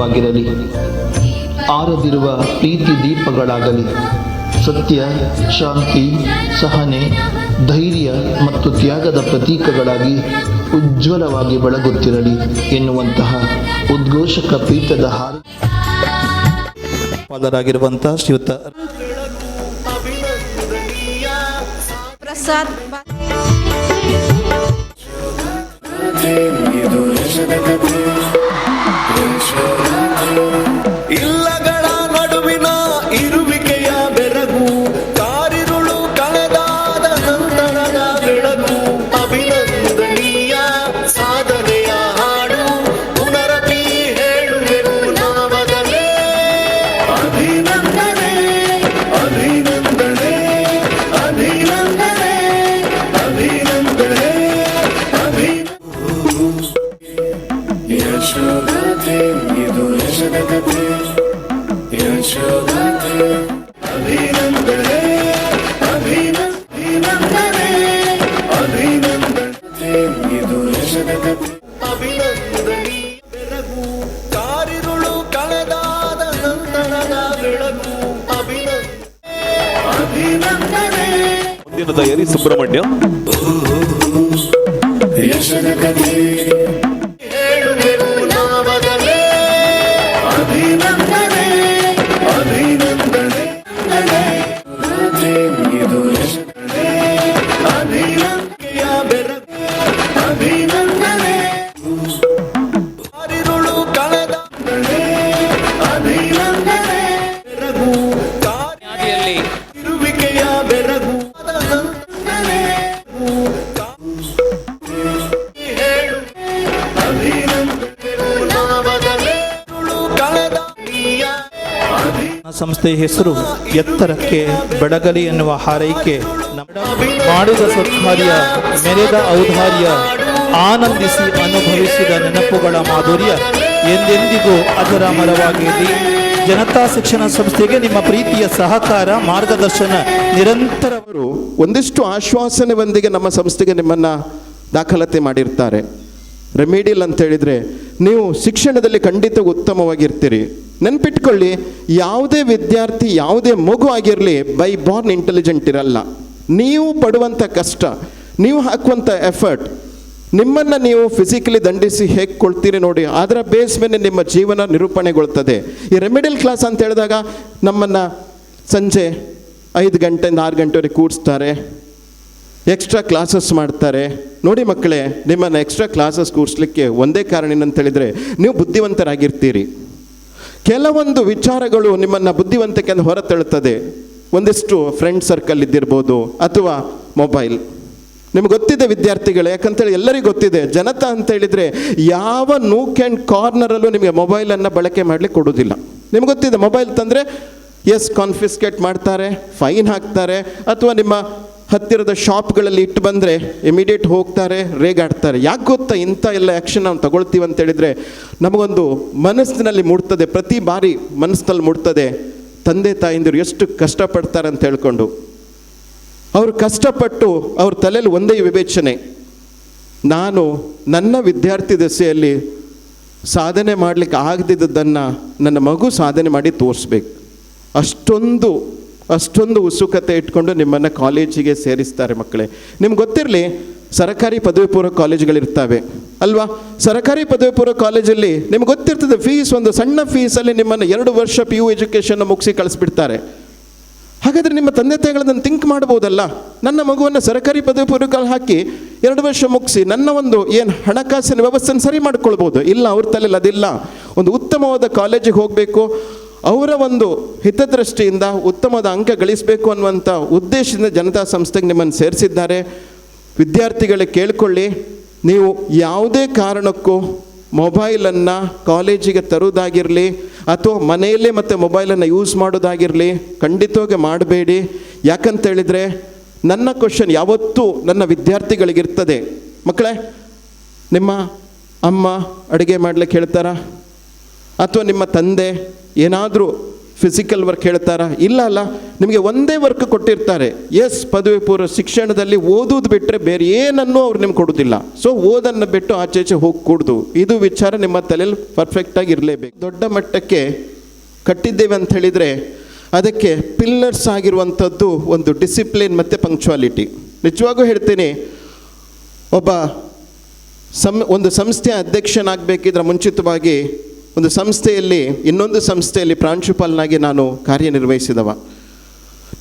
ಉಜ್ವಲವಾಗಿರಲಿ ಆರದಿರುವ ಪ್ರೀತಿ ದೀಪಗಳಾಗಲಿ. ಸತ್ಯ ಶಾಂತಿ ಸಹನೆ ಧೈರ್ಯ ಮತ್ತು ತ್ಯಾಗದ ಪ್ರತೀಕಗಳಾಗಿ ಉಜ್ವಲವಾಗಿ ಬೆಳಗುತ್ತಿರಲಿ ಎನ್ನುವಂತಹ ಉದ್ಘೋಷಕ ಪೀಠದ ಹಾರ. ಪಾಲರಾಗಿರುವಂಥ ಶ್ರೀಯುತ ಪ್ರಸಾದ್. ಬಾ- You. ಅಭಿನಂದನಿ ಬೆರಗು ಕಾರಿರುಳು ಕಳೆದಾದ ನಂತರದ ಬೆಳಗು ಅಭಿನಂದನೆ ಅಭಿನಂದನೆ ಮುಂದಿನ ತಯಾರಿ ಸುಬ್ರಹ್ಮಣ್ಯ ಯಶದ ಕಥೆ ಸಂಸ್ಥೆಯ ಹೆಸರು ಎತ್ತರಕ್ಕೆ ಬೆಳಗಲಿ ಎನ್ನುವ ಹಾರೈಕೆ ಮಾಡಿದ ಸತ್ಕಾರ್ಯ, ಮೆರೆದ ಔದಾರ್ಯ, ಆನಂದಿಸಿ ಅನುಭವಿಸಿದ ನೆನಪುಗಳ ಮಾಧುರ್ಯ ಎಂದೆಂದಿಗೂ ಅದರ ಮರವಾಗಿರಲಿ. ಜನತಾ ಶಿಕ್ಷಣ ಸಂಸ್ಥೆಗೆ ನಿಮ್ಮ ಪ್ರೀತಿಯ ಸಹಕಾರ, ಮಾರ್ಗದರ್ಶನ ನಿರಂತರ ಅವರು ಒಂದಿಷ್ಟು ಆಶ್ವಾಸನೆಯೊಂದಿಗೆ ನಮ್ಮ ಸಂಸ್ಥೆಗೆ ನಿಮ್ಮನ್ನು ದಾಖಲಾತಿ ಮಾಡಿರ್ತಾರೆ. ರೆಮಿಡಿಲ್ ಅಂತ ಹೇಳಿದ್ರೆ ನೀವು ಶಿಕ್ಷಣದಲ್ಲಿ ಖಂಡಿತ ಉತ್ತಮವಾಗಿರ್ತೀರಿ. ನೆನ್ಪಿಟ್ಕೊಳ್ಳಿ, ಯಾವುದೇ ವಿದ್ಯಾರ್ಥಿ ಯಾವುದೇ ಮಗು ಆಗಿರಲಿ ಬೈ ಬಾರ್ನ್ ಇಂಟೆಲಿಜೆಂಟ್ ಇರಲ್ಲ. ನೀವು ಪಡುವಂಥ ಕಷ್ಟ, ನೀವು ಹಾಕುವಂಥ ಎಫರ್ಟ್ ನಿಮ್ಮನ್ನು ನೀವು ಫಿಸಿಕಲಿ ದಂಡಿಸಿ ಹೇಗೆ ಕೊಳ್ತೀರಿ ನೋಡಿ, ಅದರ ಬೇಸ್ ಮೇಲೆ ನಿಮ್ಮ ಜೀವನ ನಿರೂಪಣೆಗೊಳ್ತದೆ. ಈ ರೆಮಿಡಿಯಲ್ ಕ್ಲಾಸ್ ಅಂತ ಹೇಳಿದಾಗ ನಮ್ಮನ್ನು ಸಂಜೆ ಐದು ಗಂಟೆಯಿಂದ ಆರು ಗಂಟೆವರೆಗೆ ಕೂಡಿಸ್ತಾರೆ ಎಕ್ಸ್ಟ್ರಾ ಕ್ಲಾಸಸ್ ಮಾಡ್ತಾರೆ. ನೋಡಿ ಮಕ್ಕಳೇ, ನಿಮ್ಮನ್ನು ಎಕ್ಸ್ಟ್ರಾ ಕ್ಲಾಸಸ್ ಕೂರಿಸ್ಲಿಕ್ಕೆ ಒಂದೇ ಕಾರಣ ಏನಂತ ಹೇಳಿದರೆ, ನೀವು ಬುದ್ಧಿವಂತರಾಗಿರ್ತೀರಿ. ಕೆಲವೊಂದು ವಿಚಾರಗಳು ನಿಮ್ಮನ್ನು ಬುದ್ಧಿವಂತಿಕೆಯನ್ನು ಹೊರತಳ್ಳುತ್ತದೆ. ಒಂದಿಷ್ಟು ಫ್ರೆಂಡ್ ಸರ್ಕಲ್ ಇದ್ದಿರ್ಬೋದು ಅಥವಾ ಮೊಬೈಲ್ ನಿಮ್ಗೆ ಗೊತ್ತಿದೆ ವಿದ್ಯಾರ್ಥಿಗಳು, ಯಾಕಂತೇಳಿ ಎಲ್ಲರಿಗೂ ಗೊತ್ತಿದೆ. ಜನತಾ ಅಂತ ಹೇಳಿದರೆ ಯಾವ ನೂಕ್ ಆ್ಯಂಡ್ ಕಾರ್ನರಲ್ಲೂ ನಿಮಗೆ ಮೊಬೈಲನ್ನು ಬಳಕೆ ಮಾಡಲಿಕ್ಕೆ ಕೊಡೋದಿಲ್ಲ ನಿಮ್ಗೆ ಗೊತ್ತಿದೆ ಮೊಬೈಲ್ ತಂದರೆ ಎಸ್ ಕಾನ್ಫಿಸ್ಕೇಟ್ ಮಾಡ್ತಾರೆ ಫೈನ್ ಹಾಕ್ತಾರೆ, ಅಥವಾ ನಿಮ್ಮ ಹತ್ತಿರದ ಶಾಪ್ಗಳಲ್ಲಿ ಇಟ್ಟು ಬಂದರೆ ಇಮಿಡಿಯೇಟ್ ಹೋಗ್ತಾರೆ, ರೇಗಾಡ್ತಾರೆ. ಯಾಕೆ ಗೊತ್ತಾ ಇಂಥ ಎಲ್ಲ ಆ್ಯಕ್ಷನ್ ನಾವು ತಗೊಳ್ತೀವಿ ಅಂತ ಹೇಳಿದರೆ ನಮಗೊಂದು ಮನಸ್ಸಿನಲ್ಲಿ ಮೂಡ್ತದೆ ಪ್ರತಿ ಬಾರಿ ಮನಸ್ಸಿನಲ್ಲಿ ಮೂಡ್ತದೆ ತಂದೆ ತಾಯಿಂದರು ಎಷ್ಟು ಕಷ್ಟಪಡ್ತಾರೆ ಅಂತ ಹೇಳ್ಕೊಂಡು. ಅವರು ಕಷ್ಟಪಟ್ಟು ಅವ್ರ ತಲೆಯಲ್ಲಿ ಒಂದೇ ವಿವೇಚನೆ. ನಾನು ನನ್ನ ವಿದ್ಯಾರ್ಥಿ ದೆಸೆಯಲ್ಲಿ ಸಾಧನೆ ಮಾಡಲಿಕ್ಕೆ ಆಗದಿದ್ದದನ್ನು ನನ್ನ ಮಗು ಸಾಧನೆ ಮಾಡಿ ತೋರಿಸ್ಬೇಕು. ಅಷ್ಟೊಂದು ಅಷ್ಟೊಂದು ಉತ್ಸುಕತೆ ಇಟ್ಕೊಂಡು ನಿಮ್ಮನ್ನು ಕಾಲೇಜಿಗೆ ಸೇರಿಸ್ತಾರೆ ಮಕ್ಕಳೇ. ನಿಮ್ಗೆ ಗೊತ್ತಿರಲಿ, ಸರಕಾರಿ ಪದವಿ ಪೂರ್ವ ಕಾಲೇಜುಗಳಿರ್ತಾವೆ. ಅಲ್ವಾ? ಸರಕಾರಿ ಪದವಿ ಪೂರ್ವ ಕಾಲೇಜಲ್ಲಿ ನಿಮ್ಗೆ ಗೊತ್ತಿರ್ತದೆ ಫೀಸ್ ಒಂದು ಸಣ್ಣ ಫೀಸಲ್ಲಿ ನಿಮ್ಮನ್ನು ಎರಡು ವರ್ಷ ಪಿ ಯು ಎಜುಕೇಷನ್ ಮುಗಿಸಿ ಕಳಿಸ್ಬಿಡ್ತಾರೆ. ಹಾಗಾದರೆ ನಿಮ್ಮ ತಂದೆ ತಾಯಿಗಳನ್ನು ಥಿಂಕ್ ಮಾಡ್ಬೋದಲ್ಲ? ನನ್ನ ಮಗುವನ್ನು ಸರ್ಕಾರಿ ಪದವಿ ಪೂರ್ವಕಲ್ಲಿ ಹಾಕಿ ಎರಡು ವರ್ಷ ಮುಗಿಸಿ ನನ್ನ ಒಂದು ಏನು ಹಣಕಾಸಿನ ವ್ಯವಸ್ಥೆನ ಸರಿ ಮಾಡ್ಕೊಳ್ಬೋದು? ಇಲ್ಲ, ಅವ್ರ ತಲೆಯಲ್ಲಿ ಅದಿಲ್ಲ. ಒಂದು ಉತ್ತಮವಾದ ಕಾಲೇಜಿಗೆ ಹೋಗಬೇಕು. ಅವರ ಒಂದು ಹಿತದೃಷ್ಟಿಯಿಂದ ಉತ್ತಮದ ಅಂಕ ಗಳಿಸಬೇಕು ಅನ್ನುವಂಥ ಉದ್ದೇಶದಿಂದ ಜನತಾ ಸಂಸ್ಥೆಗೆ ನಿಮ್ಮನ್ನು ಸೇರಿಸಿದ್ದಾರೆ. ವಿದ್ಯಾರ್ಥಿಗಳಿಗೆ ಕೇಳಿಕೊಳ್ಳಿ, ನೀವು ಯಾವುದೇ ಕಾರಣಕ್ಕೂ ಮೊಬೈಲನ್ನು ಕಾಲೇಜಿಗೆ ತರುವುದಾಗಿರಲಿ ಅಥವಾ ಮನೆಯಲ್ಲೇ ಮತ್ತು ಮೊಬೈಲನ್ನು ಯೂಸ್ ಮಾಡೋದಾಗಿರಲಿ ಖಂಡಿತವಾಗಿ ಮಾಡಬೇಡಿ. ಯಾಕಂತೇಳಿದರೆ ನನ್ನ ಕ್ವಶನ್ ಯಾವತ್ತೂ ನನ್ನ ವಿದ್ಯಾರ್ಥಿಗಳಿಗಿರ್ತದೆ. ಮಕ್ಕಳೇ, ನಿಮ್ಮ ಅಮ್ಮ ಅಡುಗೆ ಮಾಡ್ಲಿಕ್ಕೆ ಹೇಳ್ತಾರಾ? ಅಥವಾ ನಿಮ್ಮ ತಂದೆ ಏನಾದರೂ ಫಿಸಿಕಲ್ ವರ್ಕ್ ಹೇಳ್ತಾರಾ? ಇಲ್ಲ ಅಲ್ಲ, ನಿಮಗೆ ಒಂದೇ ವರ್ಕ್ ಕೊಟ್ಟಿರ್ತಾರೆ. ಎಸ್ ಪದವಿ ಪೂರ್ವ ಶಿಕ್ಷಣದಲ್ಲಿ ಓದೋದು ಬಿಟ್ಟರೆ ಬೇರೆ ಏನನ್ನೂ ಅವ್ರು ನಿಮ್ಗೆ ಕೊಡೋದಿಲ್ಲ. ಸೊ ಓದನ್ನು ಬಿಟ್ಟು ಆಚೆಚೆ ಹೋಗಿ ಕೂಡ್ದು ಇದು ವಿಚಾರ ನಿಮ್ಮ ತಲೆಯಲ್ಲಿ ಪರ್ಫೆಕ್ಟಾಗಿ ಇರಲೇಬೇಕು. ದೊಡ್ಡ ಮಟ್ಟಕ್ಕೆ ಕಟ್ಟಿದ್ದೇವೆ ಅಂತ ಹೇಳಿದರೆ ಅದಕ್ಕೆ ಪಿಲ್ಲರ್ಸ್ ಆಗಿರುವಂಥದ್ದು ಒಂದು ಡಿಸಿಪ್ಲಿನ್ ಮತ್ತು ಪಂಕ್ಚುಯಾಲಿಟಿ ನಿಜವಾಗೂ ಹೇಳ್ತೀನಿ, ಒಬ್ಬ ಸಂ, ಒಂದು ಸಂಸ್ಥೆಯ ಅಧ್ಯಕ್ಷನಾಗಬೇಕಿದ್ರೆ ಮುಂಚಿತವಾಗಿ ಒಂದು ಸಂಸ್ಥೆಯಲ್ಲಿ, ಇನ್ನೊಂದು ಸಂಸ್ಥೆಯಲ್ಲಿ ಪ್ರಾಂಶುಪಾಲನಾಗಿ ನಾನು ಕಾರ್ಯನಿರ್ವಹಿಸಿದವ.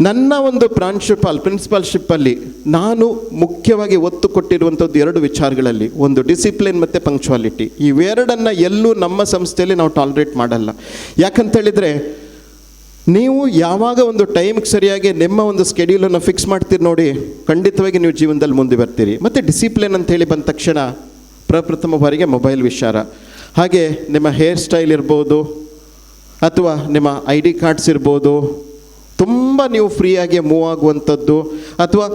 ನನ್ನ ಒಂದು ಪ್ರಾಂಶುಪಾಲ್, ಪ್ರಿನ್ಸಿಪಾಲ್ಶಿಪ್ಪಲ್ಲಿ ನಾನು ಮುಖ್ಯವಾಗಿ ಒತ್ತು ಕೊಟ್ಟಿರುವಂಥದ್ದು ಎರಡು ವಿಚಾರಗಳಲ್ಲಿ. ಒಂದು ಡಿಸಿಪ್ಲಿನ್ ಮತ್ತು ಪಂಕ್ಚುಯಾಲಿಟಿ ಇವೆರಡನ್ನು ಎಲ್ಲೂ ನಮ್ಮ ಸಂಸ್ಥೆಯಲ್ಲಿ ನಾವು ಟಾಲರೇಟ್ ಮಾಡಲ್ಲ. ಯಾಕಂತೇಳಿದರೆ, ನೀವು ಯಾವಾಗ ಒಂದು ಟೈಮ್ಗೆ ಸರಿಯಾಗಿ ನಿಮ್ಮ ಒಂದು ಸ್ಕೆಡ್ಯೂಲನ್ನು ಫಿಕ್ಸ್ ಮಾಡ್ತೀರಿ ನೋಡಿ, ಖಂಡಿತವಾಗಿ ನೀವು ಜೀವನದಲ್ಲಿ ಮುಂದೆ ಬರ್ತೀರಿ. ಮತ್ತು ಡಿಸಿಪ್ಲಿನ್ ಅಂತ ಹೇಳಿ ಬಂದ ತಕ್ಷಣ ಪ್ರಪ್ರಥಮ ಬಾರಿಗೆ ಮೊಬೈಲ್ ವಿಚಾರ. ಹಾಗೆ ನಿಮ್ಮ ಹೇರ್ ಸ್ಟೈಲ್ ಇರ್ಬೋದು, ಅಥವಾ ನಿಮ್ಮ ಐ ಡಿ ಕಾರ್ಡ್ಸ್ ಇರ್ಬೋದು, ತುಂಬ ನೀವು ಫ್ರೀಯಾಗಿ ಮೂವ್ ಆಗುವಂಥದ್ದು, ಅಥವಾ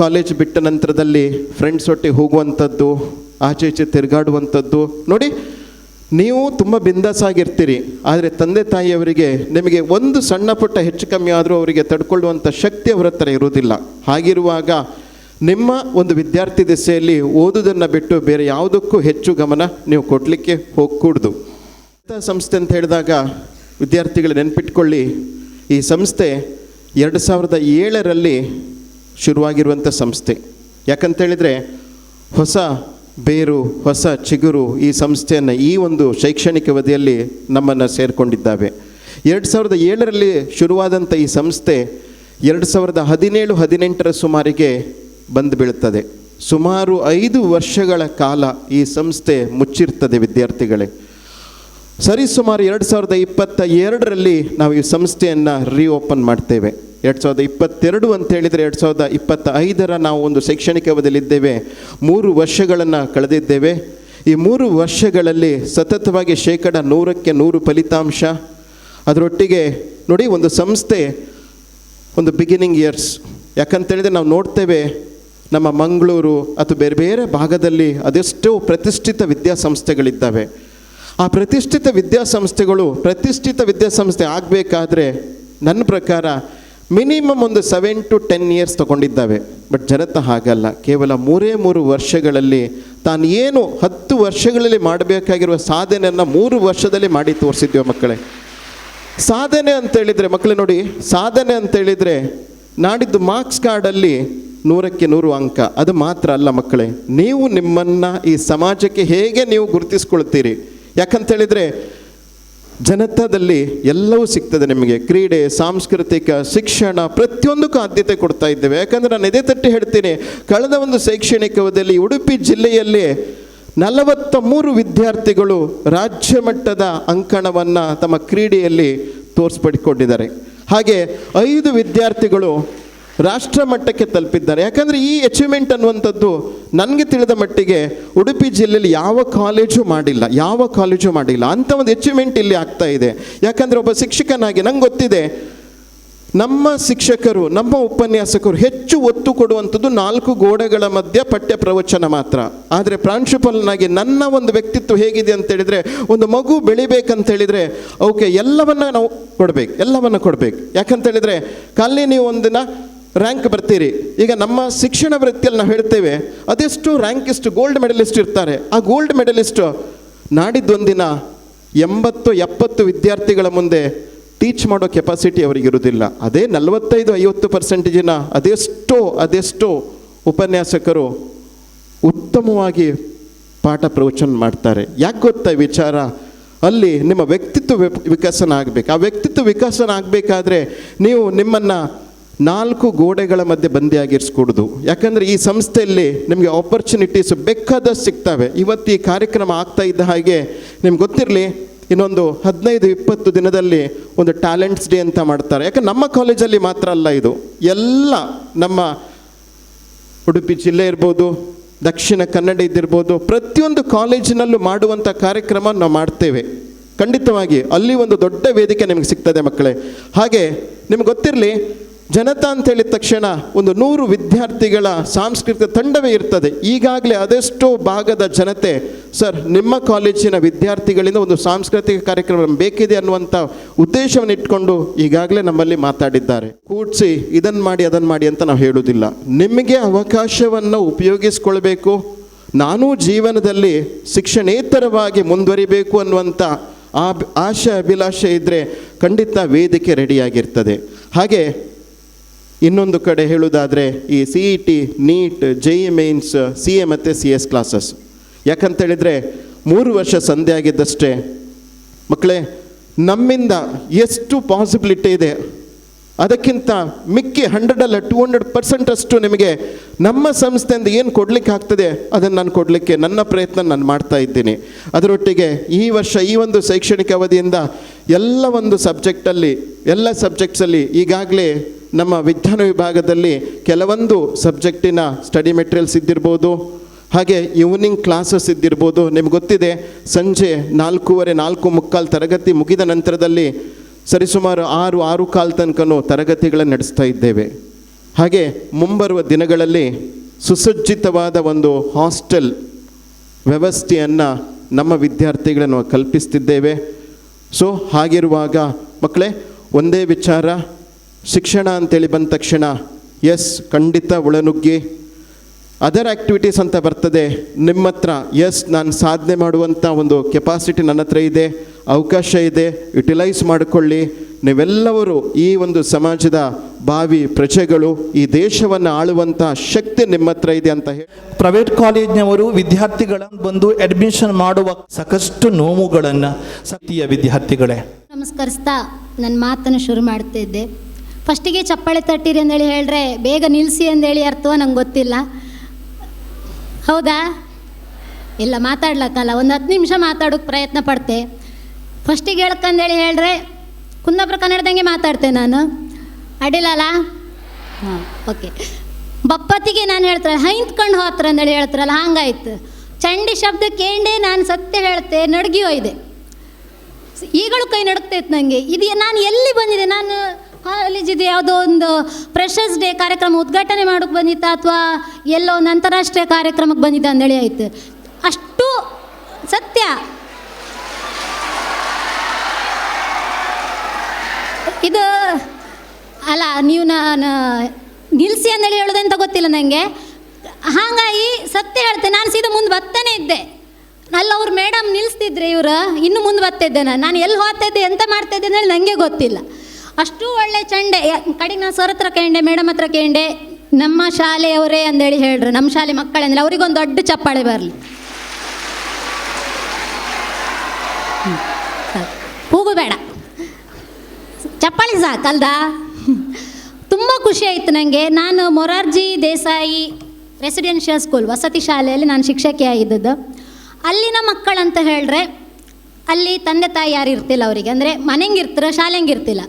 ಕಾಲೇಜ್ ಬಿಟ್ಟ ನಂತರದಲ್ಲಿ ಫ್ರೆಂಡ್ಸ್ ಒಟ್ಟಿಗೆ ಹೋಗುವಂಥದ್ದು, ಆಚೆ ಈಚೆ ತಿರುಗಾಡುವಂಥದ್ದು, ನೋಡಿ, ನೀವು ತುಂಬ ಬಿಂದಾಸಾಗಿರ್ತೀರಿ ಆದರೆ ತಂದೆ ತಾಯಿಯವರಿಗೆ ನಿಮಗೆ ಒಂದು ಸಣ್ಣ ಪುಟ್ಟ ಹೆಚ್ಚು ಕಮ್ಮಿ ಆದರೂ ಅವರಿಗೆ ತಡ್ಕೊಳ್ಳುವಂಥ ಶಕ್ತಿ ಅವರ ಹತ್ರ ಇರೋದಿಲ್ಲ ಹಾಗಿರುವಾಗ ನಿಮ್ಮ ಒಂದು ವಿದ್ಯಾರ್ಥಿ ದಿಸೆಯಲ್ಲಿ ಓದುವುದನ್ನು ಬಿಟ್ಟು ಬೇರೆ ಯಾವುದಕ್ಕೂ ಹೆಚ್ಚು ಗಮನ ನೀವು ಕೊಡಲಿಕ್ಕೆ ಹೋಗ್ಕೂಡ್ದು. ಇಂಥ ಸಂಸ್ಥೆ ಅಂತ ಹೇಳಿದಾಗ ವಿದ್ಯಾರ್ಥಿಗಳು ನೆನ್ಪಿಟ್ಕೊಳ್ಳಿ, ಈ ಸಂಸ್ಥೆ ಎರಡು ಸಾವಿರದ ಏಳರಲ್ಲಿ ಶುರುವಾಗಿರುವಂಥ ಸಂಸ್ಥೆ. ಯಾಕಂತೇಳಿದರೆ ಹೊಸ ಬೇರು, ಹೊಸ ಚಿಗುರು ಈ ಸಂಸ್ಥೆಯನ್ನು ಈ ಒಂದು ಶೈಕ್ಷಣಿಕ ಅವಧಿಯಲ್ಲಿ ನಮ್ಮನ್ನು ಸೇರಿಕೊಂಡಿದ್ದಾವೆ. ಎರಡು ಸಾವಿರದ ಏಳರಲ್ಲಿ ಶುರುವಾದಂಥ ಈ ಸಂಸ್ಥೆ ಎರಡು ಸಾವಿರದ ಹದಿನೇಳು, ಹದಿನೆಂಟರ ಸುಮಾರಿಗೆ ಬಂದು ಬೀಳುತ್ತದೆ. ಸುಮಾರು ಐದು ವರ್ಷಗಳ ಕಾಲ ಈ ಸಂಸ್ಥೆ ಮುಚ್ಚಿರ್ತದೆ ವಿದ್ಯಾರ್ಥಿಗಳೇ. ಸರಿಸುಮಾರು ಎರಡು ಸಾವಿರದ ಇಪ್ಪತ್ತ ಎರಡರಲ್ಲಿ ನಾವು ಈ ಸಂಸ್ಥೆಯನ್ನು ರೀಓಪನ್ ಮಾಡ್ತೇವೆ. ಎರಡು ಸಾವಿರದ ಇಪ್ಪತ್ತೆರಡು ಅಂತ ಹೇಳಿದರೆ ಎರಡು ಸಾವಿರದ ಇಪ್ಪತ್ತ ಐದರ ನಾವು ಒಂದು ಶೈಕ್ಷಣಿಕ ಅವಧಿಯಲ್ಲಿದ್ದೇವೆ ಮೂರು ವರ್ಷಗಳನ್ನು ಕಳೆದಿದ್ದೇವೆ. ಈ ಮೂರು ವರ್ಷಗಳಲ್ಲಿ ಸತತವಾಗಿ ಶೇಕಡ ನೂರಕ್ಕೆ ನೂರು ಫಲಿತಾಂಶ. ಅದರೊಟ್ಟಿಗೆ ನೋಡಿ, ಒಂದು ಸಂಸ್ಥೆ ಒಂದು ಬಿಗಿನಿಂಗ್ ಇಯರ್ಸ್ ಯಾಕಂತೇಳಿದರೆ ನಾವು ನೋಡ್ತೇವೆ ನಮ್ಮ ಮಂಗಳೂರು ಅಥವಾ ಬೇರೆ ಬೇರೆ ಭಾಗದಲ್ಲಿ ಅದೆಷ್ಟೋ ಪ್ರತಿಷ್ಠಿತ ವಿದ್ಯಾಸಂಸ್ಥೆಗಳಿದ್ದಾವೆ. ಆ ಪ್ರತಿಷ್ಠಿತ ವಿದ್ಯಾಸಂಸ್ಥೆಗಳು ಪ್ರತಿಷ್ಠಿತ ವಿದ್ಯಾಸಂಸ್ಥೆ ಆಗಬೇಕಾದ್ರೆ ನನ್ನ ಪ್ರಕಾರ ಮಿನಿಮಮ್ ಒಂದು ಸೆವೆನ್ ಟು ಟೆನ್ ಇಯರ್ಸ್ ತಗೊಂಡಿದ್ದಾವೆ. ಬಟ್ ಜನತ ಹಾಗಲ್ಲ. ಕೇವಲ ಮೂರೇ ಮೂರು ವರ್ಷಗಳಲ್ಲಿ ತಾನು ಏನು ಹತ್ತು ವರ್ಷಗಳಲ್ಲಿ ಮಾಡಬೇಕಾಗಿರುವ ಸಾಧನೆಯನ್ನು ಮೂರು ವರ್ಷದಲ್ಲಿ ಮಾಡಿ ತೋರಿಸಿದ್ದೇವೆ ಮಕ್ಕಳೇ. ಸಾಧನೆ ಅಂತೇಳಿದರೆ ಮಕ್ಕಳೇ ನೋಡಿ, ಸಾಧನೆ ಅಂತೇಳಿದರೆ ನಾಡಿದ್ದು ಮಾರ್ಕ್ಸ್ ಕಾರ್ಡಲ್ಲಿ ನೂರಕ್ಕೆ ನೂರು ಅಂಕ. ಅದು ಮಾತ್ರ ಅಲ್ಲ ಮಕ್ಕಳೇ, ನೀವು ನಿಮ್ಮನ್ನು ಈ ಸಮಾಜಕ್ಕೆ ಹೇಗೆ ನೀವು ಗುರುತಿಸ್ಕೊಳ್ತೀರಿ ಯಾಕಂತೇಳಿದರೆ, ಜನತಾದಲ್ಲಿ ಎಲ್ಲವೂ ಸಿಗ್ತದೆ ನಿಮಗೆ. ಕ್ರೀಡೆ, ಸಾಂಸ್ಕೃತಿಕ, ಶಿಕ್ಷಣ, ಪ್ರತಿಯೊಂದಕ್ಕೂ ಆದ್ಯತೆ ಕೊಡ್ತಾ ಇದ್ದೇವೆ. ಯಾಕಂದರೆ ನಾನು ಎದೆ ತಟ್ಟಿ ಹೇಳ್ತೀನಿ, ಕಳೆದ ಒಂದು ಶೈಕ್ಷಣಿಕದಲ್ಲಿ ಉಡುಪಿ ಜಿಲ್ಲೆಯಲ್ಲಿ ನಲವತ್ತ ಮೂರು ವಿದ್ಯಾರ್ಥಿಗಳು ರಾಜ್ಯ ಮಟ್ಟದ ಅಂಕಣವನ್ನು ತಮ್ಮ ಕ್ರೀಡೆಯಲ್ಲಿ ತೋರಿಸ್ಪಡಿಕೊಂಡಿದ್ದಾರೆ. ಹಾಗೆ ಐದು ವಿದ್ಯಾರ್ಥಿಗಳು ರಾಷ್ಟ್ರ ಮಟ್ಟಕ್ಕೆ ತಲುಪಿದ್ದಾರೆ. ಯಾಕಂದರೆ ಈ ಅಚೀವ್ಮೆಂಟ್ ಅನ್ನುವಂಥದ್ದು ನನಗೆ ತಿಳಿದ ಮಟ್ಟಿಗೆ ಉಡುಪಿ ಜಿಲ್ಲೆಯಲ್ಲಿ ಯಾವ ಕಾಲೇಜು ಮಾಡಿಲ್ಲ, ಯಾವ ಕಾಲೇಜು ಮಾಡಿಲ್ಲ. ಅಂಥ ಒಂದು ಅಚೀವ್ಮೆಂಟ್ ಇಲ್ಲಿ ಆಗ್ತಾ ಇದೆ. ಯಾಕಂದರೆ ಒಬ್ಬ ಶಿಕ್ಷಕನಾಗಿ ನಂಗೆ ಗೊತ್ತಿದೆ, ನಮ್ಮ ಶಿಕ್ಷಕರು, ನಮ್ಮ ಉಪನ್ಯಾಸಕರು ಹೆಚ್ಚು ಒತ್ತು ಕೊಡುವಂಥದ್ದು ನಾಲ್ಕು ಗೋಡೆಗಳ ಮಧ್ಯೆ ಪಠ್ಯ ಪ್ರವಚನ ಮಾತ್ರ. ಆದರೆ ಪ್ರಾಂಶುಪಾಲನಾಗಿ ನನ್ನ ಒಂದು ವ್ಯಕ್ತಿತ್ವ ಹೇಗಿದೆ ಅಂತ ಹೇಳಿದರೆ, ಒಂದು ಮಗು ಬೆಳಿಬೇಕಂತ ಹೇಳಿದರೆ ಅವಕ್ಕೆ ಎಲ್ಲವನ್ನ ನಾವು ಕೊಡಬೇಕು, ಎಲ್ಲವನ್ನ ಕೊಡಬೇಕು. ಯಾಕಂತ ಹೇಳಿದರೆ ಕಾಲನಿ ನೀವು ಒಂದಿನ ರ್ಯಾಂಕ್ ಬರ್ತೀರಿ. ಈಗ ನಮ್ಮ ಶಿಕ್ಷಣ ವೃತ್ತಿಯಲ್ಲಿ ನಾವು ಹೇಳ್ತೇವೆ, ಅದೆಷ್ಟು ರ್ಯಾಂಕಿಸ್ಟ್ ಗೋಲ್ಡ್ ಮೆಡಲಿಸ್ಟ್ ಇರ್ತಾರೆ. ಆ ಗೋಲ್ಡ್ ಮೆಡಲಿಸ್ಟು ನಾಡಿದ್ದೊಂದಿನ ಎಂಬತ್ತು, ಎಪ್ಪತ್ತು ವಿದ್ಯಾರ್ಥಿಗಳ ಮುಂದೆ ಟೀಚ್ ಮಾಡೋ ಕೆಪಾಸಿಟಿ ಅವರಿಗಿರುವುದಿಲ್ಲ ಅದೇ ನಲವತ್ತೈದು, ಐವತ್ತು ಪರ್ಸೆಂಟೇಜಿನ ಅದೆಷ್ಟೋ ಅದೆಷ್ಟೋ ಉಪನ್ಯಾಸಕರು ಉತ್ತಮವಾಗಿ ಪಾಠ ಪ್ರವಚನ ಮಾಡ್ತಾರೆ. ಯಾಕೆ ಗೊತ್ತಾ ವಿಚಾರ? ಅಲ್ಲಿ ನಿಮ್ಮ ವ್ಯಕ್ತಿತ್ವ ವಿಕಸನ ಆಗಬೇಕು. ಆ ವ್ಯಕ್ತಿತ್ವ ವಿಕಸನ ಆಗಬೇಕಾದ್ರೆ ನೀವು ನಿಮ್ಮನ್ನು ನಾಲ್ಕು ಗೋಡೆಗಳ ಮಧ್ಯೆ ಬಂದಿಯಾಗಿರಿಸ್ಕೊಡುದು ಯಾಕಂದರೆ ಈ ಸಂಸ್ಥೆಯಲ್ಲಿ ನಿಮಗೆ ಆಪರ್ಚುನಿಟೀಸ್ ಬೇಕಾದಷ್ಟು ಸಿಗ್ತವೆ. ಇವತ್ತು ಈ ಕಾರ್ಯಕ್ರಮ ಆಗ್ತಾ ಇದ್ದ ಹಾಗೆ ನಿಮ್ಗೆ ಗೊತ್ತಿರಲಿ, ಇನ್ನೊಂದು ಹದಿನೈದು, ಇಪ್ಪತ್ತು ದಿನದಲ್ಲಿ ಒಂದು ಟ್ಯಾಲೆಂಟ್ಸ್ ಡೇ ಅಂತ ಮಾಡ್ತಾರೆ. ಯಾಕಂದ್ರೆ ನಮ್ಮ ಕಾಲೇಜಲ್ಲಿ ಮಾತ್ರ ಅಲ್ಲ ಇದು. ಎಲ್ಲ ನಮ್ಮ ಉಡುಪಿ ಜಿಲ್ಲೆ ಇರ್ಬೋದು, ದಕ್ಷಿಣ ಕನ್ನಡ ಇದ್ದಿರ್ಬೋದು, ಪ್ರತಿಯೊಂದು ಕಾಲೇಜಿನಲ್ಲೂ ಮಾಡುವಂಥ ಕಾರ್ಯಕ್ರಮ ನಾವು ಮಾಡ್ತೇವೆ. ಖಂಡಿತವಾಗಿ ಅಲ್ಲಿ ಒಂದು ದೊಡ್ಡ ವೇದಿಕೆ ನಿಮಗೆ ಸಿಗ್ತದೆ ಮಕ್ಕಳೇ. ಹಾಗೆ ನಿಮ್ಗೆ ಗೊತ್ತಿರಲಿ ಜನತಾ ಅಂತ ಹೇಳಿದ ತಕ್ಷಣ ಒಂದು ನೂರು ವಿದ್ಯಾರ್ಥಿಗಳ ಸಾಂಸ್ಕೃತಿಕ ತಂಡವೇ ಇರ್ತದೆ. ಈಗಾಗಲೇ ಅದೆಷ್ಟೋ ಭಾಗದ ಜನತೆ, ಸರ್, ನಿಮ್ಮ ಕಾಲೇಜಿನ ವಿದ್ಯಾರ್ಥಿಗಳಿಂದ ಒಂದು ಸಾಂಸ್ಕೃತಿಕ ಕಾರ್ಯಕ್ರಮ ಬೇಕಿದೆ ಅನ್ನುವಂಥ ಉದ್ದೇಶವನ್ನು ಇಟ್ಕೊಂಡು ಈಗಾಗಲೇ ನಮ್ಮಲ್ಲಿ ಮಾತಾಡಿದ್ದಾರೆ. ಕೂಡ್ಸಿ ಇದನ್ನು ಮಾಡಿ ಅದನ್ನು ಮಾಡಿ ಅಂತ ನಾವು ಹೇಳುವುದಿಲ್ಲ. ನಿಮಗೆ ಅವಕಾಶವನ್ನು ಉಪಯೋಗಿಸ್ಕೊಳ್ಬೇಕು. ನಾನೂ ಜೀವನದಲ್ಲಿ ಶಿಕ್ಷಣೇತರವಾಗಿ ಮುಂದುವರಿಬೇಕು ಅನ್ನುವಂಥ ಆ ಆಶೆ, ಅಭಿಲಾಷೆ ಇದ್ದರೆ ಖಂಡಿತ ವೇದಿಕೆ ರೆಡಿಯಾಗಿರ್ತದೆ ಹಾಗೆ ಇನ್ನೊಂದು ಕಡೆ ಹೇಳುವುದಾದರೆ ಈ C E T NEET J E mains C A ಮತ್ತು ಸಿ ಎಸ್ ಕ್ಲಾಸಸ್ ಯಾಕಂತೇಳಿದರೆ ಮೂರು ವರ್ಷ ಸಂಧೆ ಆಗಿದ್ದಷ್ಟೇ. ಮಕ್ಕಳೇ, ನಮ್ಮಿಂದ ಎಷ್ಟು ಪಾಸಿಬಿಲಿಟಿ ಇದೆ? ಅದಕ್ಕಿಂತ ಮಿಕ್ಕಿ ಹಂಡ್ರೆಡ್ ಅಲ್ಲ ಟೂ ಹಂಡ್ರೆಡ್ ಪರ್ಸೆಂಟ್ ಅಷ್ಟು ನಿಮಗೆ ನಮ್ಮ ಸಂಸ್ಥೆಯಿಂದ ಏನು ಕೊಡಲಿಕ್ಕೆ ಆಗ್ತದೆ? ಅದನ್ನು ನಾನು ಕೊಡಲಿಕ್ಕೆ ನನ್ನ ಪ್ರಯತ್ನ ನಾನು ಮಾಡ್ತಾ ಇದ್ದೀನಿ. ಅದರೊಟ್ಟಿಗೆ ಈ ವರ್ಷ ಈ ಒಂದು ಶೈಕ್ಷಣಿಕ ಅವಧಿಯಿಂದ ಎಲ್ಲ ಒಂದು ಸಬ್ಜೆಕ್ಟಲ್ಲಿ ಎಲ್ಲ ಸಬ್ಜೆಕ್ಟ್ಸಲ್ಲಿ ಈಗಾಗಲೇ ನಮ್ಮ ವಿಜ್ಞಾನ ವಿಭಾಗದಲ್ಲಿ ಕೆಲವೊಂದು ಸಬ್ಜೆಕ್ಟಿನ ಸ್ಟಡಿ ಮೆಟೀರಿಯಲ್ಸ್ ಇದ್ದಿರ್ಬೋದು, ಹಾಗೆ ಈವ್ನಿಂಗ್ ಕ್ಲಾಸಸ್ ಇದ್ದಿರ್ಬೋದು. ನಿಮ್ಗೆ ಗೊತ್ತಿದೆ, ಸಂಜೆ ನಾಲ್ಕೂವರೆ, ನಾಲ್ಕು ಮುಕ್ಕಾಲು ತರಗತಿ ಮುಗಿದ ನಂತರದಲ್ಲಿ ಸರಿಸುಮಾರು ಆರು ಆರು ಕಾಲು ತನಕನೂ ತರಗತಿಗಳನ್ನು ನಡೆಸ್ತಾ ಇದ್ದೇವೆ. ಹಾಗೆ ಮುಂಬರುವ ದಿನಗಳಲ್ಲಿ ಸುಸಜ್ಜಿತವಾದ ಒಂದು ಹಾಸ್ಟೆಲ್ ವ್ಯವಸ್ಥೆಯನ್ನು ನಮ್ಮ ವಿದ್ಯಾರ್ಥಿಗಳನ್ನು ಕಲ್ಪಿಸ್ತಿದ್ದೇವೆ. ಸೊ ಹಾಗಿರುವಾಗ ಮಕ್ಕಳೇ, ಒಂದೇ ವಿಚಾರ. ಶಿಕ್ಷಣ ಅಂತೇಳಿ ಬಂದ ತಕ್ಷಣ ಎಸ್ ಖಂಡಿತ ಒಳನುಗ್ಗಿ. ಅದರ್ ಆ್ಯಕ್ಟಿವಿಟೀಸ್ ಅಂತ ಬರ್ತದೆ ನಿಮ್ಮ ಹತ್ರ ಎಸ್ ನಾನು ಸಾಧನೆ ಮಾಡುವಂಥ ಒಂದು ಕೆಪಾಸಿಟಿ ನನ್ನ ಹತ್ರ ಇದೆ ಅವಕಾಶ ಇದೆ ಯುಟಿಲೈಸ್ ಮಾಡಿಕೊಳ್ಳಿ. ನೀವೆಲ್ಲವರು ಈ ಒಂದು ಸಮಾಜದ ಬಾವಿ ಪ್ರಜೆಗಳು ಈ ದೇಶವನ್ನು ಆಳುವಂಥ ಶಕ್ತಿ ನಿಮ್ಮ ಹತ್ರ ಇದೆ ಅಂತ ಹೇಳಿ. ಪ್ರೈವೇಟ್ ಕಾಲೇಜ್ನವರು ವಿದ್ಯಾರ್ಥಿಗಳನ್ನು ಬಂದು ಅಡ್ಮಿಷನ್ ಮಾಡುವ ಸಾಕಷ್ಟು ನೋವುಗಳನ್ನು ಸತಿಯ ವಿದ್ಯಾರ್ಥಿಗಳೇ. ನಮಸ್ಕರಿಸ್ತಾ ನನ್ನ ಮಾತನ್ನು ಶುರು ಮಾಡ್ತಿದ್ದೆ ಫಸ್ಟಿಗೆ ಚಪ್ಪಾಳೆ ತಟ್ಟಿರಿ ಅಂದೇಳಿ ಹೇಳ್ರೆ, ಬೇಗ ನಿಲ್ಲಿಸಿ ಅಂದೇಳಿ ಅರ್ಥವ ನಂಗೆ ಗೊತ್ತಿಲ್ಲ. ಹೌದಾ? ಇಲ್ಲ, ಮಾತಾಡ್ಲಕ್ಕಲ್ಲ, ಒಂದು ಹತ್ತು ನಿಮಿಷ ಮಾತಾಡೋಕ್ಕೆ ಪ್ರಯತ್ನ ಪಡ್ತೆ. ಫಸ್ಟಿಗೆ ಹೇಳ್ಕಂದೇಳಿ ಹೇಳ್ರೆ, ಕುಂದಾಪುರ ಕನ್ನಡದಂಗೆ ಮಾತಾಡ್ತೆ ನಾನು. ಅಡಿಲಲ್ಲ ಹಾಂ, ಓಕೆ. ಬಪ್ಪತ್ತಿಗೆ ನಾನು ಹೇಳ್ತಾರೆ ಹೈಂತ್ಕೊಂಡು ಹೋತ್ರ ಅಂದೇಳಿ ಹೇಳ್ತಾರಲ್ಲ ಹಂಗಾಯ್ತು. ಚಂಡಿ ಶಬ್ದ ಕೇಂಡೆ ನಾನು ಸತ್ಯ ಹೇಳ್ತೆ ನಡ್ಗಿ ಹೋಯ್ದೆ ಈಗಳು ಕೈ ನಡುಕ್ತೈತೆ ನನಗೆ ಇದು ನಾನು ಎಲ್ಲಿ ಬಂದಿದೆ? ನಾನು ಕಾಲೇಜಿದೆ ಯಾವುದೋ ಒಂದು ಫ್ರೆಷರ್ಸ್ ಡೇ ಕಾರ್ಯಕ್ರಮ ಉದ್ಘಾಟನೆ ಮಾಡೋಕ್ಕೆ ಬಂದಿತ್ತ ಅಥವಾ ಎಲ್ಲೋ ಒಂದು ಅಂತಾರಾಷ್ಟ್ರೀಯ ಕಾರ್ಯಕ್ರಮಕ್ಕೆ ಬಂದಿದ್ದ ಅಂದೇಳಿ ಆಯಿತು. ಅಷ್ಟು ಸತ್ಯ. ಇದು ಅಲ್ಲ, ನೀವು ನಾನು ನಿಲ್ಲಿಸಿ ಅಂದೇಳಿ ಹೇಳೋದಂತ ಗೊತ್ತಿಲ್ಲ ನನಗೆ ಹಾಗಾಗಿ ಸತ್ಯ ಹೇಳ್ತೆ, ನಾನು ಸೀದಾ ಮುಂದೆ ಬರ್ತಾನೆ ಇದ್ದೆ. ಅಲ್ಲ, ಅವ್ರು ಮೇಡಮ್ ನಿಲ್ಲಿಸ್ತಿದ್ರೆ ಇವರು, ಇನ್ನು ಮುಂದೆ ಬರ್ತಿದ್ದೆ ನಾನು. ನಾನು ಎಲ್ಲಿ ಹೋಗ್ತಾ ಇದ್ದೆ, ಎಂತ ಮಾಡ್ತಾ ಇದ್ದೆ ನನಗೆ ಗೊತ್ತಿಲ್ಲ. ಅಷ್ಟು ಒಳ್ಳೆ ಚಂಡೆ ಕಡೆಗೆ ನಾನು ಸರ್ ಹತ್ರ ಕೇಂಡೆ, ಮೇಡಮ್ ಹತ್ರ ಕೇಂಡೆ, ನಮ್ಮ ಶಾಲೆಯವರೇ ಅಂದೇಳಿ ಹೇಳ್ರು, ನಮ್ಮ ಶಾಲೆ ಮಕ್ಕಳೇ ಅಂದ್ರೆ ಅವ್ರಿಗೊಂದು ದೊಡ್ಡ ಚಪ್ಪಾಳೆ ಬರಲಿ. ಹೂಗು ಬೇಡ. ಚಪ್ಪಾಳಿ ಸಾಕಲ್ದಾ? ತುಂಬ ಖುಷಿ ಆಯಿತು ನನಗೆ ನಾನು ಮೊರಾರ್ಜಿ ದೇಸಾಯಿ ರೆಸಿಡೆನ್ಷಿಯಲ್ ಸ್ಕೂಲ್ ವಸತಿ ಶಾಲೆಯಲ್ಲಿ ನಾನು ಶಿಕ್ಷಕಿ ಆಗಿದ್ದದ್ದು. ಅಲ್ಲಿನ ಮಕ್ಕಳಂತ ಹೇಳಿದ್ರೆ ಅಲ್ಲಿ ತಂದೆ ತಾಯಿ ಯಾರು ಇರ್ತಿಲ್ಲ ಅವರಿಗೆ. ಅಂದರೆ ಮನೆಗೆ ಇರ್ತಾರೆ ಶಾಲೆಗೆ ಇರ್ತಿಲ್ಲ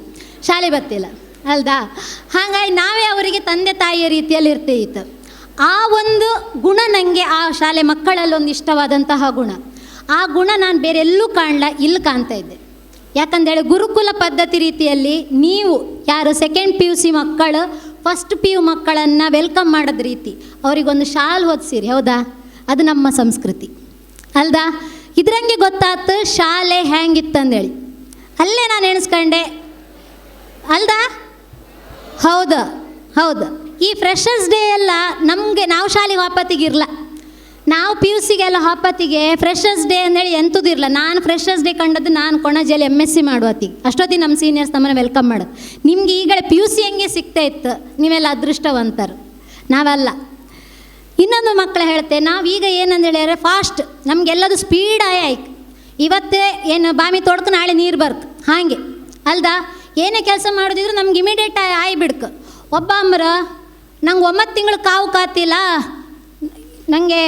ಶಾಲೆ ಬರ್ತಿಲ್ಲ. ಅಲ್ದಾ? ಹಾಗಾಗಿ ನಾವೇ ಅವರಿಗೆ ತಂದೆ ತಾಯಿಯ ರೀತಿಯಲ್ಲಿ ಇರ್ತಿತ್ತು. ಆ ಒಂದು ಗುಣ ನನಗೆ ಆ ಶಾಲೆ ಮಕ್ಕಳಲ್ಲಿ ಒಂದು ಇಷ್ಟವಾದಂತಹ ಗುಣ. ಆ ಗುಣ ನಾನು ಬೇರೆ ಎಲ್ಲೂ ಕಾಣಲ್ಲ ಇಲ್ಲಿ ಕಾಣ್ತಾ ಇದ್ದೆ. ಯಾಕಂದೇಳಿ ಗುರುಕುಲ ಪದ್ಧತಿ ರೀತಿಯಲ್ಲಿ ನೀವು ಯಾರು ಸೆಕೆಂಡ್ ಪಿ ಯು ಸಿ ಮಕ್ಕಳು ಫಸ್ಟ್ ಪಿ ಯು ಮಕ್ಕಳನ್ನು ವೆಲ್ಕಮ್ ಮಾಡೋದ ರೀತಿ ಅವರಿಗೊಂದು ಶಾಲ್ ಹೊದಿಸಿರಿ, ಹೌದಾ? ಅದು ನಮ್ಮ ಸಂಸ್ಕೃತಿ. ಅಲ್ದಾ? ಇದ್ರಂಗೆ ಗೊತ್ತಾತು, ಶಾಲೆ ಹ್ಯಾಂಗಿತ್ತಂದೇಳಿ. ಅಲ್ಲೇ ನಾನು ಎಣಿಸ್ಕೊಂಡೆ ಅಲ್ದಾ? ಹೌದು ಹೌದು. ಈ ಫ್ರೆಷರ್ಸ್ ಡೇ ಎಲ್ಲ ನಮಗೆ ನಾವು ಶಾಲೆಗೆ ಹಾಪತ್ತಿಗಿರಲ್ಲ ನಾವು ಪಿ ಯು ಸಿಗೆಲ್ಲ ಹಾಪತ್ತಿಗೆ ಫ್ರೆಷರ್ಸ್ ಡೇ ಅಂದೇಳಿ ಎಂಥದಿರಲ್ಲ ನಾನು ಫ್ರೆಷರ್ಸ್ ಡೇ ಕಂಡದ್ದು ನಾನು ಕೊಣಜಿಯಲ್ಲಿ ಎಂ ಎಸ್ ಸಿ ಮಾಡುವತ್ತಿಗೆ ಅಷ್ಟೊತ್ತಿಗೆ ನಮ್ಮ ಸೀನಿಯರ್ಸ್ ನಮ್ಮನ್ನು ವೆಲ್ಕಮ್ ಮಾಡೋದು ನಿಮ್ಗೆ ಈಗಲೇ ಪಿ ಯು ಸಿ ಹೆಂಗೆ ಸಿಗ್ತಾ ಇತ್ತು? ನೀವೆಲ್ಲ ಅದೃಷ್ಟವಂತರು. ನಾವಲ್ಲ. ಇನ್ನೊಂದು ಮಕ್ಕಳು ಹೇಳ್ತೆ, ನಾವು ಈಗ ಏನಂದು ಹೇಳಿದ್ರೆ ಫಾಸ್ಟ್ ನಮಗೆಲ್ಲದು ಸ್ಪೀಡ್ ಆಯ್ತು ಇವತ್ತೇ ಏನು ಬಾಮಿ ತೊಡ್ಕು ನಾಳೆ ನೀರು ಬರ್ತು ಹಾಗೆ. ಅಲ್ದಾ? ಏನೇ ಕೆಲಸ ಮಾಡೋದಿದ್ರು ನಮ್ಗೆ ಇಮಿಡಿಯೇಟ್ ಆಯಿ ಬಿಡ್ಕು. ಒಬ್ಬ ಅಮ್ಮರ ನಂಗೆ ಒಂಬತ್ತು ತಿಂಗಳು ಕಾವು ಕಾತಿಲ್ಲ. ನನಗೆ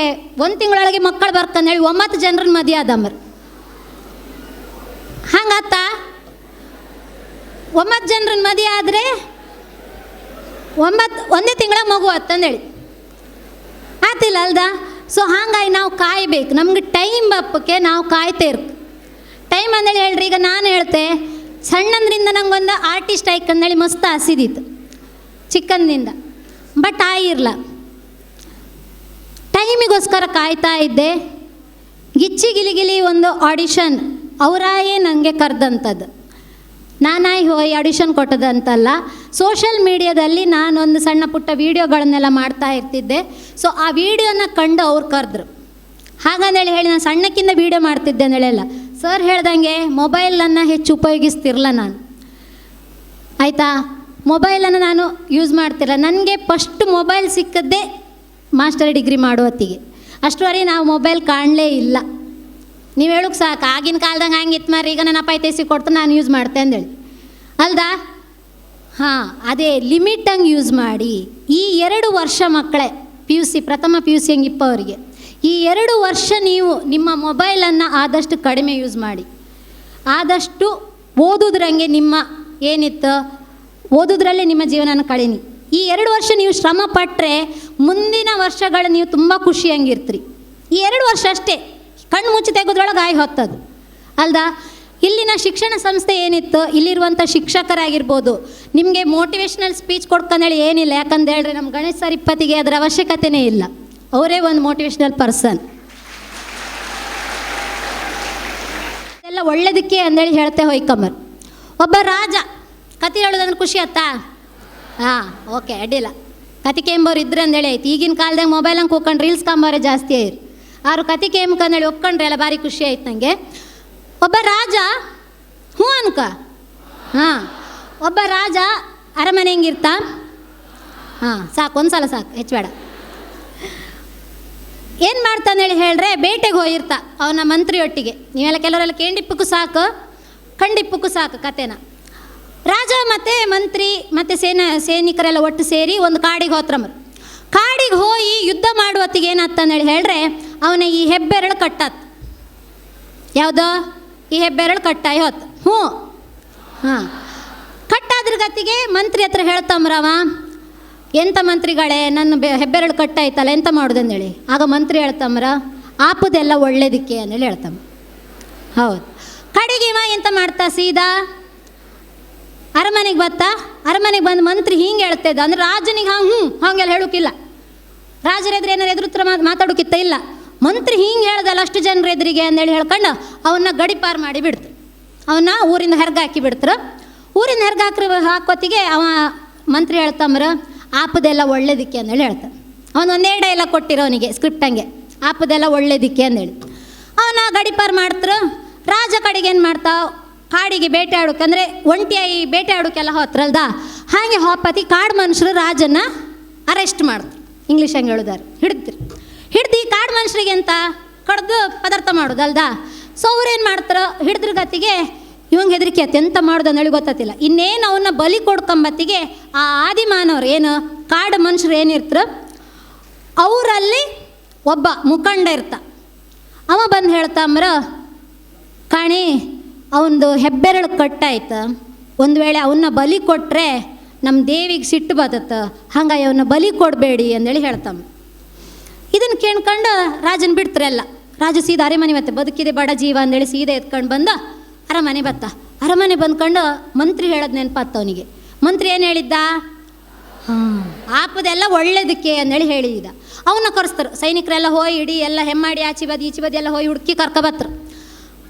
ಒಂದು ತಿಂಗಳೊಳಗೆ ಮಕ್ಕಳು ಬರ್ಕಂದೇಳಿ ಒಂಬತ್ತು ಜನರನ್ನ ಮದುವೆ ಆದಮ್ಮರು ಹಂಗಾತ ಒಂಬತ್ತು ಜನರನ್ನ ಮದುವೆ ಆದರೆ ಒಂಬತ್ತು ಒಂದೇ ತಿಂಗಳ ಮಗು ಅಂತಂದೇಳಿ ಆತಿಲ್ಲ ಅಲ್ದ? ಸೊ ಹಾಗಾಗಿ ನಾವು ಕಾಯಬೇಕು. ನಮ್ಗೆ ಟೈಮ್ ಬಪ್ಪಕ್ಕೆ ನಾವು ಕಾಯ್ತೇ ಟೈಮ್ ಅಂದೇಳಿ ಹೇಳ್ರಿ, ಈಗ ನಾನು ಹೇಳ್ತೆ ಸಣ್ಣಂದ್ರಿಂದ ನಂಗೊಂದು ಆರ್ಟಿಸ್ಟ್ ಆಯ್ಕಂದೇಳಿ ಮಸ್ತ್ ಆಸಿದಿತ್ತು ಚಿಕ್ಕಂದಿಂದ ಬಟ್ ಆಯಿರ್ಲ ಟೈಮಿಗೋಸ್ಕರ ಕಾಯ್ತಾ ಇದ್ದೆ. ಗಿಚ್ಚಿ ಗಿಲಿಗಿಲಿ ಒಂದು ಆಡಿಷನ್ ಅವರಾಯೇ ನನಗೆ ಕರೆದಂಥದ್ದು ನಾನಾಯ್ ಹೋಯ್ ಆಡಿಷನ್ ಕೊಟ್ಟದಂತಲ್ಲ. ಸೋಷಲ್ ಮೀಡಿಯಾದಲ್ಲಿ ನಾನೊಂದು ಸಣ್ಣ ಪುಟ್ಟ ವೀಡಿಯೋಗಳನ್ನೆಲ್ಲ ಮಾಡ್ತಾ ಇರ್ತಿದ್ದೆ. ಸೊ ಆ ವೀಡಿಯೋನ ಕಂಡು ಅವ್ರು ಕರೆದ್ರು. ಹಾಗಂದೇಳಿ ಹೇಳಿ, ನಾನು ಸಣ್ಣಕ್ಕಿಂತ ವೀಡಿಯೋ ಮಾಡ್ತಿದ್ದೆ ಅಂದೇಳಿಲ್ಲ ಸರ್ ಹೇಳ್ದಂಗೆ ಮೊಬೈಲನ್ನು ಹೆಚ್ಚು ಉಪಯೋಗಿಸ್ತಿರಲ್ಲ ನಾನು. ಆಯಿತಾ? ಮೊಬೈಲನ್ನು ನಾನು ಯೂಸ್ ಮಾಡ್ತಿರಲ್ಲ ನನಗೆ ಫಸ್ಟ್ ಮೊಬೈಲ್ ಸಿಕ್ಕದ್ದೇ ಮಾಸ್ಟರ್ ಡಿಗ್ರಿ ಮಾಡೋ ಹೊತ್ತಿಗೆ. ಅಷ್ಟುವರೆಗೆ ನಾವು ಮೊಬೈಲ್ ಕಾಣಲೇ ಇಲ್ಲ. ನೀವು ಹೇಳೋಕೆ ಸಾಕು. ಆಗಿನ ಕಾಲದಂಗೆ ಹಂಗಿತ್ತು ಮಾರಿ ಈಗ ನನ್ನ ಅಪ್ಪ ಕೊಡ್ತಾ ನಾನು ಯೂಸ್ ಮಾಡ್ತೆ ಅಂದೇಳಿ ಅಲ್ದಾ? ಹಾಂ, ಅದೇ ಲಿಮಿಟಂಗೆ ಯೂಸ್ ಮಾಡಿ. ಈ ಎರಡು ವರ್ಷ ಮಕ್ಕಳೇ ಪಿ ಯು ಸಿ ಪ್ರಥಮ ಪಿ ಯು ಸಿ ಹಂಗಿಪ್ಪ ಅವರಿಗೆ? ಈ ಎರಡು ವರ್ಷ ನೀವು ನಿಮ್ಮ ಮೊಬೈಲನ್ನು ಆದಷ್ಟು ಕಡಿಮೆ ಯೂಸ್ ಮಾಡಿ. ಆದಷ್ಟು ಓದೋದ್ರಂಗೆ ನಿಮ್ಮ ಏನಿತ್ತು, ಓದುದ್ರಲ್ಲೇ ನಿಮ್ಮ ಜೀವನನ ಕಳೀನಿ. ಈ ಎರಡು ವರ್ಷ ನೀವು ಶ್ರಮ ಪಟ್ಟರೆ ಮುಂದಿನ ವರ್ಷಗಳು ನೀವು ತುಂಬ ಖುಷಿಯಂಗಿರ್ತೀರಿ ಈ ಎರಡು ವರ್ಷ ಅಷ್ಟೇ, ಕಣ್ಣು ಮುಚ್ಚಿ ತೆಗೆದ್ರೊಳಗೆ ಆಯ್ ಹೊತ್ತದು. ಅಲ್ದಾ, ಇಲ್ಲಿನ ಶಿಕ್ಷಣ ಸಂಸ್ಥೆ ಏನಿತ್ತು ಇಲ್ಲಿರುವಂಥ ಶಿಕ್ಷಕರಾಗಿರ್ಬೋದು, ನಿಮಗೆ ಮೋಟಿವೇಶ್ನಲ್ ಸ್ಪೀಚ್ ಕೊಡ್ಕೊಂಡೇಳಿ ಏನಿಲ್ಲ. ಯಾಕಂದ್ರೆ ಹೇಳಿದ್ರೆ ನಮ್ಮ ಗಣೇಶ್ ಸರ್ ಇಪ್ಪತ್ತಿಗೆ ಅದರ ಅವಶ್ಯಕತೆನೇ ಇಲ್ಲ. ಅವರೇ ಒಂದು ಮೋಟಿವೇಶ್ನಲ್ ಪರ್ಸನ್ ಎಲ್ಲ ಒಳ್ಳೇದಕ್ಕೆ ಅಂದೇಳಿ ಹೇಳ್ತೆ ಹೊಯ್ಕಂಬರ್ ಒಬ್ಬ ರಾಜ ಕತೆ ಹೇಳೋದಂದ್ರೆ ಖುಷಿ ಆತ್ತಾ ಹಾಂ, ಓಕೆ, ಅಡ್ಡಿಲ್ಲ. ಕತೆ ಕೇಂಬೋರು ಇದ್ರೆ ಅಂದೇಳಿ ಆಯ್ತು. ಈಗಿನ ಕಾಲದಾಗ ಮೊಬೈಲ್ ಹಂಗೆ ಕೂಕೊಂಡು ರೀಲ್ಸ್ ಕಾಂಬೋರೆ ಜಾಸ್ತಿ ಆಯ್ರು ಆರು ಕತೆ ಕೇಮ್ಕಂದೇಳಿ ಒಪ್ಕೊಂಡ್ರೆ ಎಲ್ಲ ಭಾರಿ ಖುಷಿ ಆಯ್ತು ನನಗೆ ಒಬ್ಬ ರಾಜ ಹ್ಞೂ ಅನ್ಕ. ಹಾಂ, ಒಬ್ಬ ರಾಜ ಅರಮನೆ ಹೆಂಗಿರ್ತಾ? ಹಾಂ, ಸಾಕು ಒಂದು ಸಲ ಸಾಕು, ಹೆಚ್ಚು ಬೇಡ. ಏನು ಮಾಡ್ತಾನೆ ಹೇಳಿ ಹೇಳ್ರೆ ಬೇಟೆಗೆ ಹೋಗಿರ್ತ ಅವನ ಮಂತ್ರಿಯೊಟ್ಟಿಗೆ. ನೀವೆಲ್ಲ ಕೆಲವರೆಲ್ಲ ಕೇಂಡಿಪ್ಪಕ್ಕೂ ಸಾಕು, ಖಂಡಿಪ್ಪಕ್ಕೂ ಸಾಕು ಕತೆನ ರಾಜ ಮತ್ತು ಮಂತ್ರಿ ಮತ್ತು ಸೇನಾ, ಸೈನಿಕರೆಲ್ಲ ಒಟ್ಟು ಸೇರಿ ಒಂದು ಕಾಡಿಗೆ ಹೋತ್ರಮ್ಮ ಕಾಡಿಗೆ ಹೋಗಿ ಯುದ್ಧ ಮಾಡುವತ್ತಿಗೆ ಏನಾಗ್ತಾನೆ ಹೇಳಿ ಹೇಳ್ರೆ, ಅವನ ಈ ಹೆಬ್ಬೆರಳು ಕಟ್ಟಾತ್. ಯಾವುದೋ? ಈ ಹೆಬ್ಬೆರಳು ಕಟ್ಟಾಯಿ ಹೊತ್ತು ಹ್ಞೂ. ಹಾಂ. ಕಟ್ಟಾದ್ರ ಗತಿಗೆ ಮಂತ್ರಿ ಹತ್ರ ಹೇಳ್ತಂಬ್ರವ ಎಂಥ ಮಂತ್ರಿಗಳೇ, ನನ್ನ ಬೆ, ಹೆಬ್ಬೆರಳು ಕಟ್ಟಾಯ್ತಲ್ಲ, ಎಂತ ಮಾಡೋದು ಅಂದೇಳಿ? ಆಗ ಮಂತ್ರಿ ಹೇಳ್ತಂಬ್ರ ಆಪದೆಲ್ಲ ಒಳ್ಳೇದಕ್ಕೆ ಅಂದೇಳಿ ಹೇಳ್ತಮ್ಮ ಹೌದು. ಕಡೆಗೆ ಇವ ಎಂತ ಮಾಡ್ತಾ ಸೀದಾ? ಅರಮನೆಗೆ ಬತ್ತಾ? ಅರಮನೆಗೆ ಬಂದು ಮಂತ್ರಿ ಹಿಂಗೆ ಹೇಳ್ತಾ ಇದ್ದ ಅಂದ್ರೆ ರಾಜನಿಗೆ ಹಾಂ ಹ್ಞೂ ಹಂಗೆಲ್ಲ ಹೇಳೋಕ್ಕಿಲ್ಲ ರಾಜರ ಎದುರು ಏನಾರು ಎದುರುತ್ರ ಮಾತಾಡೋಕ್ಕಿತ್ತ ಇಲ್ಲ. ಮಂತ್ರಿ ಹಿಂಗೆ ಹೇಳ್ದಲ್ಲ ಅಷ್ಟು ಜನರ ಎದುರಿಗೆ ಅಂದೇಳಿ ಹೇಳ್ಕೊಂಡು, ಅವನ್ನ ಗಡಿಪಾರು ಮಾಡಿ ಬಿಡ್ತು. ಅವನ್ನ ಊರಿಂದ ಹೆರ್ಗ ಹಾಕಿ ಬಿಡ್ತರು. ಊರಿಂದ ಹೆರ್ಗ ಹಾಕ್ರಿ ಹಾಕೋತಿಗೆ ಅವ ಮಂತ್ರಿ ಹೇಳ್ತಂಬ್ರ ಆಪದೆಲ್ಲ ಒಳ್ಳೇದಿಕ್ಕೆ ಅಂದೇಳಿ ಹೇಳ್ತಾನೆ. ಅವನು ಒಂದೇ ಕೊಟ್ಟಿರೋ ಅವನಿಗೆ ಸ್ಕ್ರಿಪ್ಟ್ ಹಂಗೆ. ಆಪದೆಲ್ಲ ಒಳ್ಳೇದಿಕ್ಕೆ ಅಂದೇಳಿ ಅವನ ಗಡಿಪಾರು ಮಾಡ್ತರು, ರಾಜ ಕಡೆಗೆ ಏನು ಮಾಡ್ತಾ, ಕಾಡಿಗೆ ಬೇಟೆ ಅಂದರೆ ಒಂಟಿಯಾಗಿ ಬೇಟೆ ಆಡೋಕೆಲ್ಲ ಹೋತ್ರಲ್ದ? ಹಾಗೆ ಹೋಪತಿ ಕಾಡು ಮನುಷ್ಯರು ರಾಜನ ಅರೆಸ್ಟ್ ಮಾಡ್ತಾರೆ. ಇಂಗ್ಲೀಷ್ ಹಂಗೆ ಹೇಳಿದಾರೆ ಹಿಡಿದ್ರು. ಹಿಡ್ದು ಕಾಡು ಮನುಷ್ಯರಿಗೆ ಅಂತ ಕಡ್ದು ಪದಾರ್ಥ ಮಾಡೋದಲ್ದಾ? ಸೊ ಅವ್ರೇನು ಮಾಡ್ತಾರೋ, ಹಿಡಿದ್ರ ಗತಿಗೆ ಇವಂಗೆ ಹೆದರಿಕೆ ಆಯ್ತು ಎಂತ ಮಾಡೋದು ಅಂದೇಳಿ ಗೊತ್ತಾತಿಲ್ಲ ಇನ್ನೇನು ಅವನ್ನ ಬಲಿ ಕೊಡ್ಕೊಂಬತ್ತಿಗೆ ಆ ಆದಿಮಾನವ್ರು ಏನು, ಕಾಡು ಮನುಷ್ಯರು ಏನಿರ್ತಾರೆ ಅವರಲ್ಲಿ ಒಬ್ಬ ಮುಖಂಡ ಇರ್ತ. ಅವ ಬಂದು ಹೇಳ್ತಾಮ್ರ ಕಾಣಿ ಅವನದು ಹೆಬ್ಬೆರಳು ಕಟ್ಟಾಯ್ತು. ಒಂದು ವೇಳೆ ಅವನ್ನ ಬಲಿ ಕೊಟ್ಟರೆ ನಮ್ಮ ದೇವಿಗೆ ಸಿಟ್ಟು ಬರ್ತತ್ತ ಹಂಗಾಗಿ ಅವನ್ನ ಬಲಿ ಕೊಡಬೇಡಿ ಅಂದೇಳಿ ಹೇಳ್ತಾಮ. ಇದನ್ನು ಕೇಳ್ಕೊಂಡು ರಾಜನ ಬಿಡ್ತಾರೆಲ್ಲ ರಾಜ ಸೀದಾ ಅರಮನೆ ಮತ್ತೆ ಬದುಕಿದೆ, ಬಡ ಜೀವ ಅಂದೇಳಿ ಸೀದಾ ಎತ್ಕೊಂಡು ಬಂದ. ಅರಮನೆ ಬತ್ತ. ಅರಮನೆ ಬಂದ್ಕೊಂಡು ಮಂತ್ರಿ ಹೇಳೋದು ನೆನಪಾತ ಅವನಿಗೆ. ಮಂತ್ರಿ ಏನು ಹೇಳಿದ್ದ? ಹಾಂ. ಆಪದೆಲ್ಲ ಒಳ್ಳೇದಕ್ಕೆ ಅಂದೇಳಿ ಹೇಳಿದ. ಅವನ್ನ ಕರೆಸ್ತಾರೆ. ಸೈನಿಕರೆಲ್ಲ ಹೋಯ್ ಇಡಿ ಎಲ್ಲ ಹೆಮ್ಮಾಡಿ ಆಚೆ ಬದಿ ಈಚೆ ಬದಿ ಎಲ್ಲ ಹೋಗಿ ಹುಡುಕಿ ಕರ್ಕ ಬತ್ರು.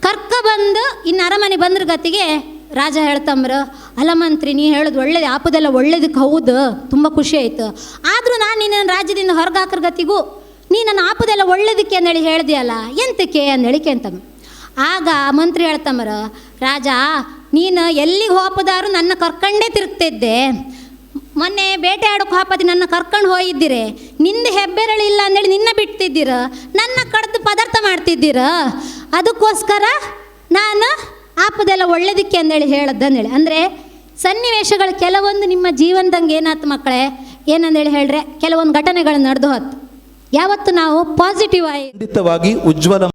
ಕರ್ಕ ಬಂದು ಇನ್ನು ಅರಮನೆ ಬಂದ್ರ ಗತಿಗೆ ರಾಜ ಹೇಳ್ತಂಬ್ರ ಅಲ್ಲ ಮಂತ್ರಿ ನೀ ಹೇಳೋದು ಒಳ್ಳೇದು ಆಪದೆಲ್ಲ ಒಳ್ಳೇದಕ್ಕೆ ಹೌದು. ತುಂಬ ಖುಷಿ ಆಯಿತು. ಆದರೂ ನಾನು ನಿನ್ನ ರಾಜ್ಯದಿಂದ ಹೊರಗಾಕ್ರ ಹಾಕರ್ ಗತಿಗೂ ನೀ ನನ್ನ ಆಪದೆಲ್ಲ ಒಳ್ಳೇದಕ್ಕೆ ಅಂದೇಳಿ ಹೇಳ್ದಿಯಲ್ಲ ಎಂತಕ್ಕೆ? ಅಂದೇಳಿ ಕೇಳ್ತಮ್ಮ ಆಗ ಮಂತ್ರಿ ಹೇಳ್ತಮ್ಮರ, ರಾಜ, ನೀನು ಎಲ್ಲಿಗೆ ಹೋಪದಾರು ನನ್ನ ಕರ್ಕಂಡೇ ತಿರುಗ್ತಿದ್ದೆ. ಮೊನ್ನೆ ಬೇಟೆ ಆಡೋಕೆ ಹಾಪತಿ ನನ್ನ ಕರ್ಕೊಂಡು ಹೋಗಿದ್ದೀರಿ. ನಿಂದ ಹೆಬ್ಬೆರಳಿಲ್ಲ ಅಂದೇಳಿ ನಿನ್ನ ಬಿಡ್ತಿದ್ದೀರ ನನ್ನ ಕಡ್ದು ಪದಾರ್ಥ ಮಾಡ್ತಿದ್ದೀರ. ಅದಕ್ಕೋಸ್ಕರ ನಾನು ಆಪದೆಲ್ಲ ಒಳ್ಳೇದಕ್ಕೆ ಅಂದೇಳಿ ಹೇಳದ್ದಂದೇಳಿ. ಅಂದರೆ ಸನ್ನಿವೇಶಗಳು ಕೆಲವೊಂದು ನಿಮ್ಮ ಜೀವನದಂಗೆ ಏನಾಯ್ತು ಮಕ್ಕಳೇ? ಏನಂದೇಳಿ ಹೇಳ್ರೆ? ಕೆಲವೊಂದು ಘಟನೆಗಳು ನಡೆದು ಹೊತ್ತು ಯಾವತ್ತು ನಾವು ಪಾಸಿಟಿವ್ ಆಗಿ ಖಂಡಿತವಾಗಿ ಉಜ್ವಲ